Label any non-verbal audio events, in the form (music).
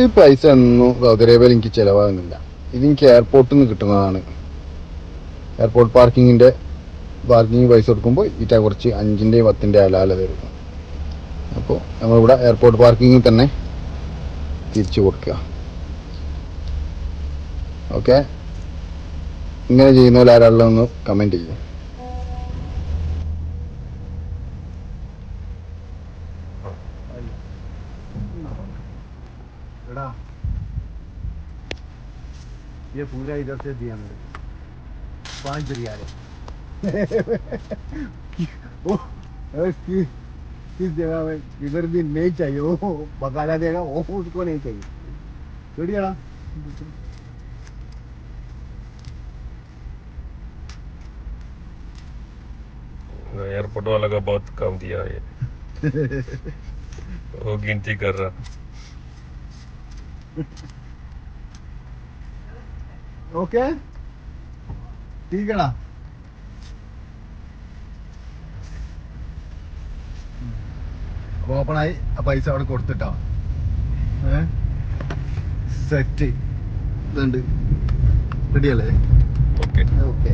ഈ പൈസ ഒന്നും സൗദി അറേബ്യയിൽ എനിക്ക് ചിലവാകുന്നില്ല. ഇതെനിക്ക് എയർപോർട്ടിൽ നിന്ന് കിട്ടുന്നതാണ്. എയർപോർട്ട് പാർക്കിങ്ങിന്റെ പാർക്കിംഗ് പൈസ കൊടുക്കുമ്പോൾ ഇറ്റ കുറച്ച് അഞ്ചിന്റെയും പത്തിന്റെ അലാല തരും. അപ്പോൾ നമ്മളിവിടെ എയർപോർട്ട് പാർക്കിങ്ങിൽ തന്നെ തിരിച്ചു കൊടുക്കുക. ഓക്കെ ഇങ്ങനെ ചെയ്യുന്നവർ ആരാളുള്ളതെന്ന് കമന്റ് ചെയ്യും. एड़ा ये पूरा इधर से दिया मेरे पाँच अरे किस जगह में इधर भी नहीं चाहिए वो बकाला देगा वो उसको नहीं चाहिए छोड़िए एयरपोर्ट वाला का बहुत काम दिया ये वो गिनती कर रहा (laughs) ഓക്കെ ടീക്കടാ ഓപ്പണായി. ആ പൈസ അവിടെ കൊടുത്തിട്ടാ. സെറ്റ് ഇതുണ്ട്. റെഡിയല്ലേ ओके ഓക്കെ